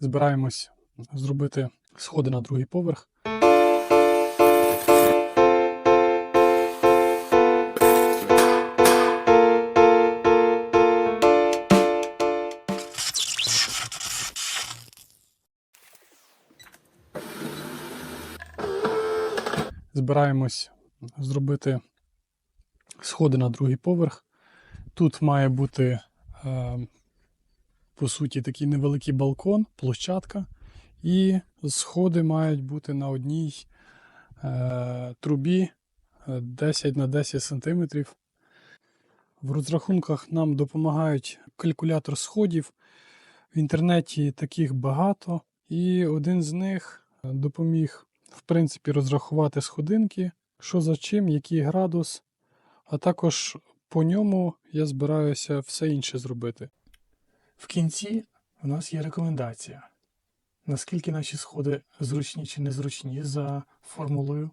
Збираємось зробити сходи на другий поверх. Збираємось зробити сходи на другий поверх. Тут має бути, е, по суті, такий невеликий балкон, площадка, і сходи мають бути на одній е, трубі е, 10 на 10 см. В розрахунках нам допомагають калькулятор сходів. В інтернеті таких багато, і один з них е, допоміг, в принципі, розрахувати сходинки, що за чим, який градус, а також по ньому я збираюся все інше зробити. В кінці у нас є рекомендація, наскільки наші сходи зручні чи незручні за формулою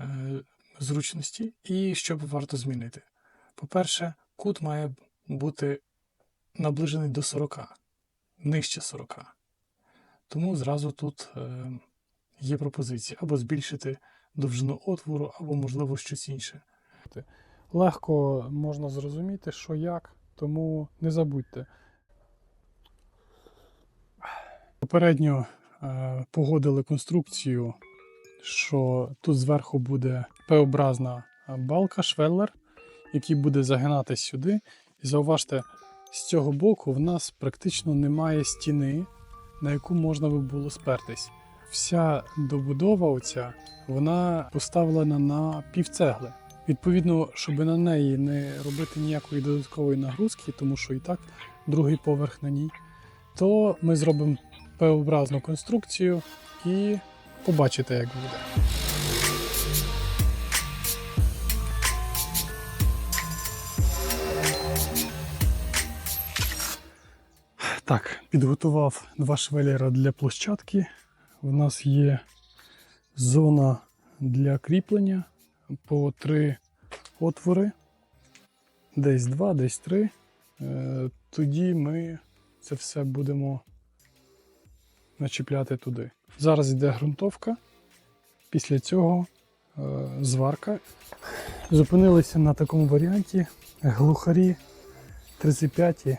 е, зручності, і що б варто змінити. По-перше, кут має бути наближений до 40, нижче 40. Тому зразу тут е, є пропозиція або збільшити довжину отвору, або, можливо, щось інше. Легко можна зрозуміти, що як, тому не забудьте. Попередньо е, погодили конструкцію, що тут зверху буде П-образна балка, швеллер, який буде загинатись сюди. І зауважте, з цього боку в нас практично немає стіни, на яку можна би було спертись. Вся добудова оця, вона поставлена на півцегли. Відповідно, щоб на неї не робити ніякої додаткової нагрузки, тому що і так другий поверх на ній, то ми зробимо П-образну конструкцію і побачите, як буде. Так, підготував два швеллера для площадки. У нас є зона для кріплення по три отвори, десь два, десь три. Е, Тоді ми це все будемо начіпляти туди. Зараз йде ґрунтовка, після цього е, зварка. Зупинилися на такому варіанті. Глухарі 35 е,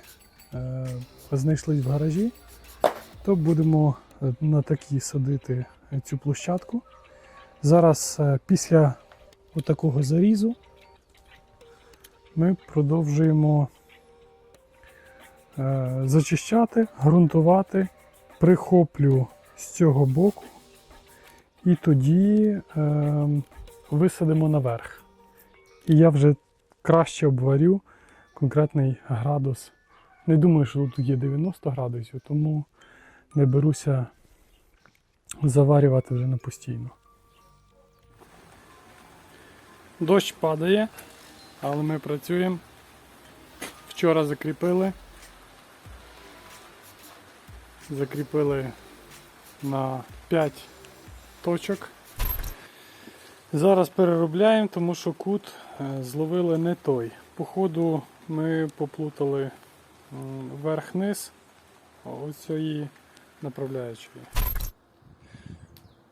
знайшлись в гаражі, то будемо е, на такі садити цю площадку. Зараз е, після отакого зарізу ми продовжуємо е, зачищати, ґрунтувати, прихоплю з цього боку і тоді е, висадимо наверх. І я вже краще обварю конкретний градус. Не думаю, що тут є 90 градусів, тому не беруся заварювати вже на постійно. Дощ падає, але ми працюємо. Вчора закріпили. Закріпили на 5 точок. Зараз переробляємо, тому що кут е, зловили не той. Походу ми поплутали верх-низ оцієї направляючої.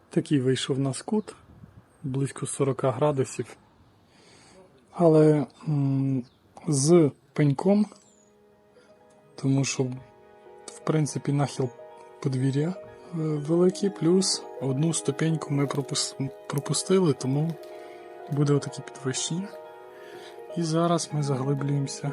Такий вийшов у нас кут близько 40 градусів. Але з пеньком, тому що, принципі, нахил подвір'я е, великий, плюс одну ступеньку ми пропустили, тому буде отаке підвищення. І зараз ми заглиблюємося.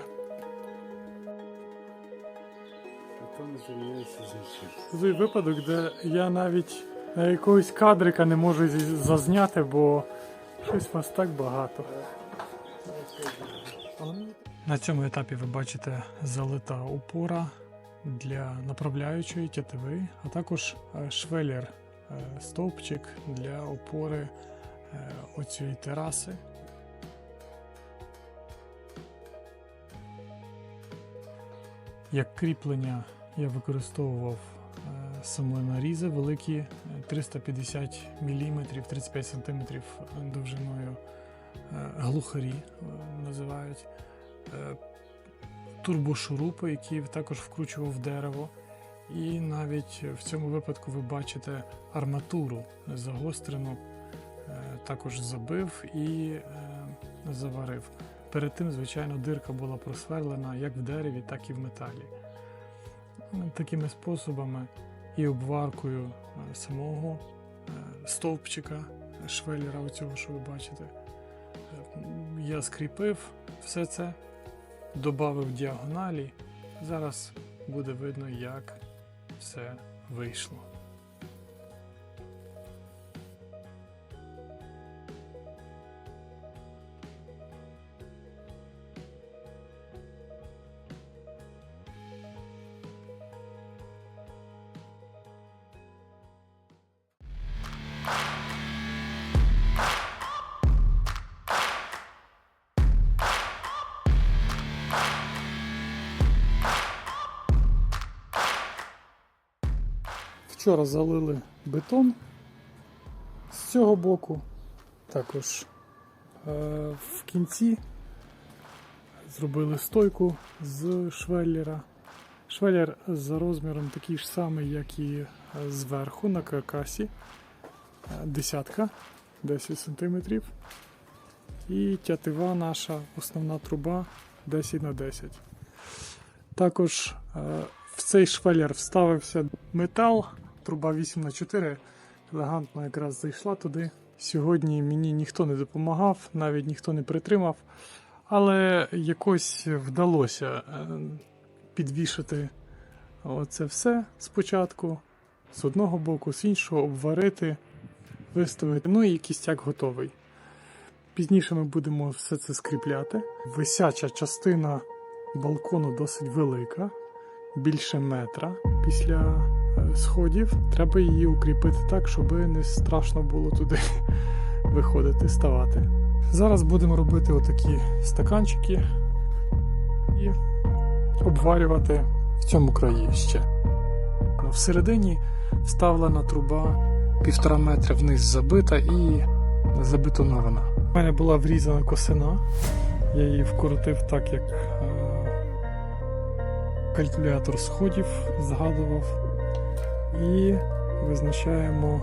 Той випадок, де я навіть на якогось кадрика не можу зазняти, бо щось вас так багато. На цьому етапі ви бачите залита опора для направляючої тятиви, а також е, швеллер е, стовпчик для опори е, оцієї тераси. Як кріплення я використовував е, самонарізи великі е, 350 мм, 35 см довжиною глухарі називають. Турбошурупи, які також вкручував дерево. І навіть в цьому випадку ви бачите арматуру загострену, е, також забив і е, заварив. Перед тим, звичайно, дирка була просверлена як в дереві, так і в металі. Такими способами і обваркою е, самого стовпчика швеллера, оцього, що ви бачите. Я скріпив все це, додав діагоналі. Зараз буде видно, як все вийшло. Вчора залили бетон з цього боку. Також е, в кінці зробили стойку з швеллера. Швеллер за розміром такий ж самий, як і е, зверху на каркасі. Е, Десятка 10 см. І тятива наша, основна труба 10 на 10 Також в цей швеллер вставився метал, труба 8 на 4 елегантно якраз зайшла туди. Сьогодні мені ніхто не допомагав, навіть ніхто не притримав, але якось вдалося е, підвішати оце все спочатку, з одного боку, з іншого, обварити, виставити. Ну і кістяк готовий. Пізніше ми будемо все це скріпляти. Висяча частина балкону досить велика, більше метра після сходів. Треба її укріпити так, щоб не страшно було туди виходити, ставати. Зараз будемо робити отакі стаканчики і обварювати в цьому краї ще. Всередині вставлена труба півтора метра вниз забита і забетонована. У мене була врізана косина. Я її вкоротив так, як е, калькулятор сходів згадував. І визначаємо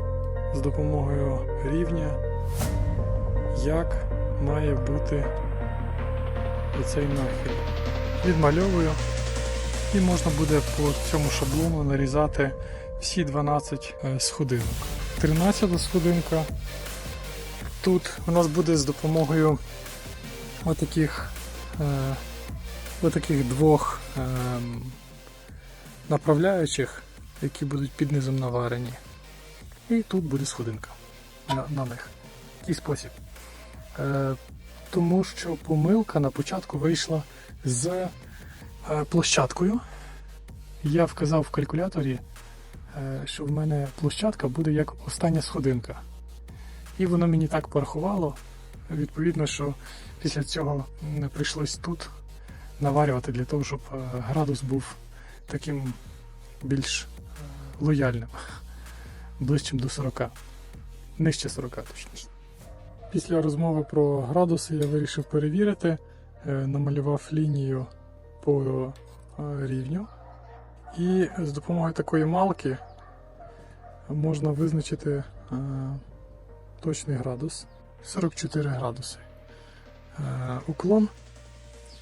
з допомогою рівня, як має бути оцей нахил. Відмальовую і можна буде по цьому шаблону нарізати всі 12 е, сходинок. 13 сходинка. Тут у нас буде з допомогою отаких, е, отаких двох е, направляючих, які будуть під низом наварені. І тут буде сходинка на, на них. Такий спосіб. Е, тому що помилка на початку вийшла з е, площадкою. Я вказав в калькуляторі, е, що в мене площадка буде як остання сходинка. І воно мені так порахувало. Відповідно, що після цього не прийшлось тут наварювати для того, щоб е, градус був таким більш лояльним, ближчим до 40. Нижче 40 точніше. Після розмови про градуси я вирішив перевірити, е, намалював лінію по е, рівню. І з допомогою такої малки можна визначити е, точний градус 44 градуси. Уклон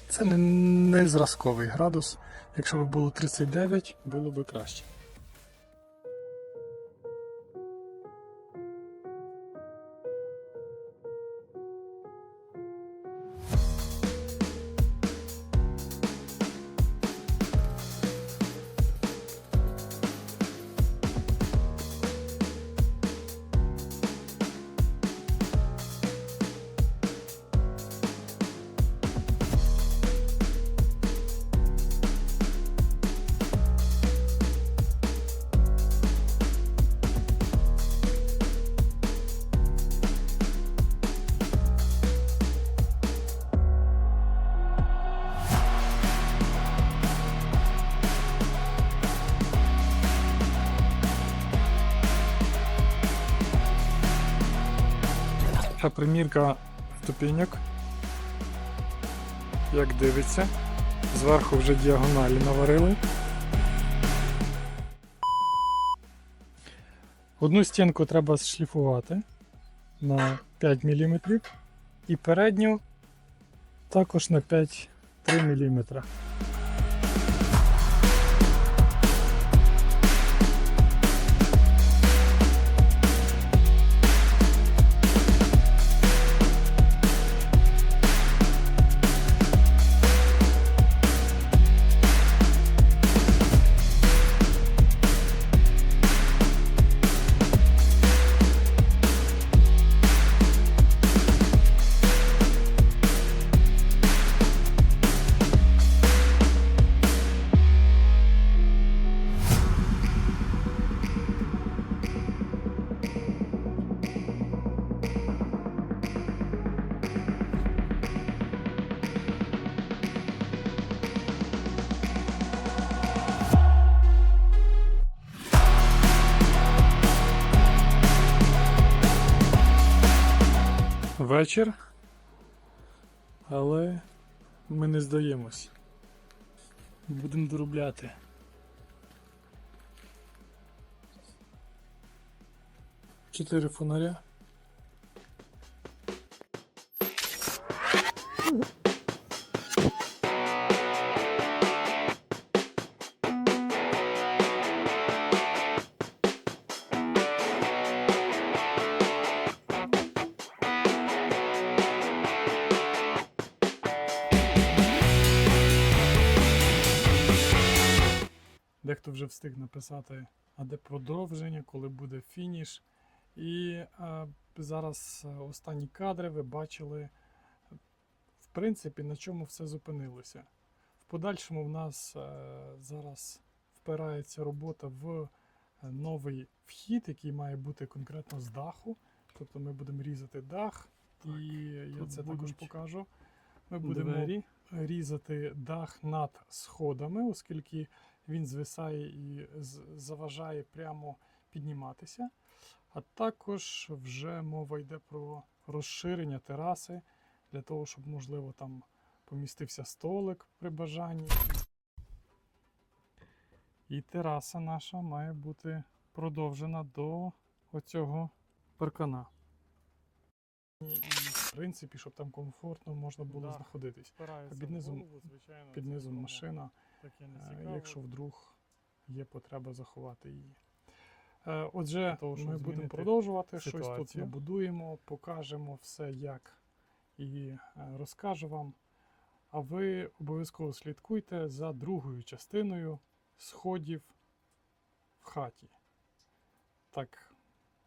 це не зразковий градус. Якщо б було 39, було б краще. примірка ступіньок, як дивиться, зверху вже діагоналі наварили. Одну стінку треба зшліфувати на 5 мм і передню також на 5-3 мм. Вечір. Але ми не здаємось. Будемо доробляти. Чотири фонаря. Дехто вже встиг написати, а де продовження, коли буде фініш. І е, зараз останні кадри ви бачили, в принципі, на чому все зупинилося. В подальшому в нас е, зараз впирається робота в новий вхід, який має бути конкретно з даху. Тобто ми будемо різати дах, і я це також покажу. Ми будемо Двері. різати дах над сходами, оскільки він звисає і заважає прямо підніматися. А також вже мова йде про розширення тераси для того, щоб, можливо, там помістився столик при бажанні. І тераса наша має бути продовжена до оцього паркана. В принципі, щоб там комфортно можна було Дах знаходитись. Впирається Під низом- голову, звичайно, Під низом машина. Е, якщо вдруг є потреба заховати її. Е, Отже, того, ми будемо продовжувати щось тут ситуацію. набудуємо, покажемо все як і е, розкажу вам. А ви обов'язково слідкуйте за другою частиною сходів в хаті. Так,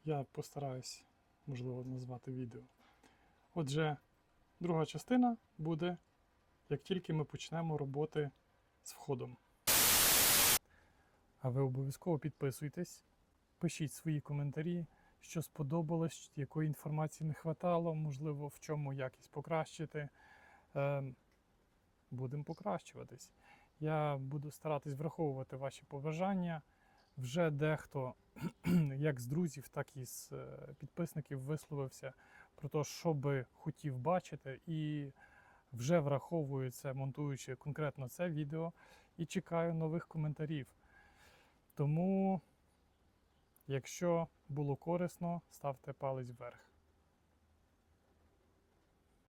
я постараюсь, можливо, назвати відео. Отже, друга частина буде, як тільки ми почнемо роботи з входом. А ви обов'язково підписуйтесь, пишіть свої коментарі, що сподобалось, якої інформації не хватало, можливо, в чому якість покращити. Ем, Будемо покращуватись. Я буду старатись враховувати ваші побажання. Вже дехто, як з друзів, так і з е, підписників, висловився про те, що би хотів бачити, і вже враховую це, монтуючи конкретно це відео, і чекаю нових коментарів. Тому, якщо було корисно, ставте палець вверх.